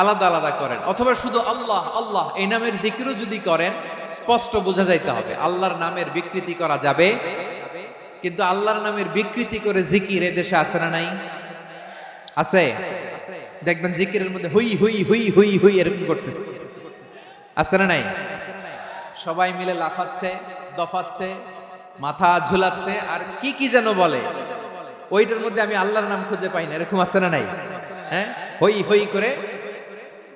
আলাদা আলাদা করেন। অথবা শুধু আল্লাহ আল্লাহ, এই নামের জিকিরও যদি করেন, স্পষ্ট বোঝা যাইতে হবে, আল্লাহর নামের বিকৃতি করা যাবে। কিন্তু আল্লাহর নামের বিকৃতি করে জিকির এ দেশে আছে না নাই? আছে? দেখবেন জিকিরের মধ্যে হুই হুই হুই হুই হুই এরকম করতেছে। আছে না নাই? সবাই মিলে লাফাচ্ছে, দফাচ্ছে, মাথা ঝুলাচ্ছে, আর কি কি যেন বলে। ওইটার মধ্যে আমি আল্লাহর নাম খুঁজে পাই না, এরকম আছে না নাই? হ্যাঁ? হই হই করে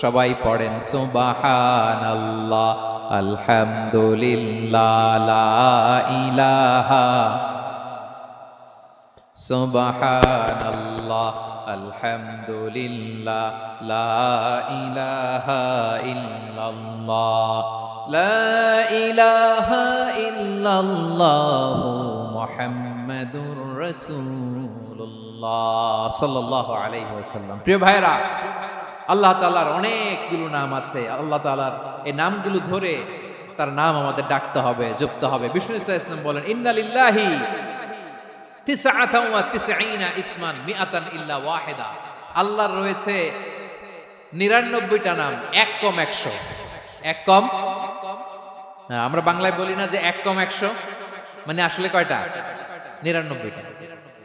সবাই পড়েন সুবাহান আল্লাহ আলহামদুলিল্লাহ ইলাহা সুবাহান আল্লাহ আলহামদুলিল্লাহ, লা ইলাহা ইল্লাল্লাহ, লা ইলাহা ইল্লাল্লাহ প্রিয় ভাইরা আল্লাহ তালার অনেকগুলো নাম আছে। আল্লাহ তাআলার এই নামগুলো ধরে তার নাম আমাদের ডাকতে হবে জপতে হবে। বিষ্ণু ইসা ইসলাম বলেন ইন্নালিল্লাহি ইসমান ইল্লা ওয়াহিদা। আল্লাহর রয়েছে নিরানব্বইটা নাম এক কম একশো। এক কম? হ্যাঁ, আমরা বাংলায় বলি না যে এক কম একশো। মানে আসলে কয়টা? নিরানব্বইটা।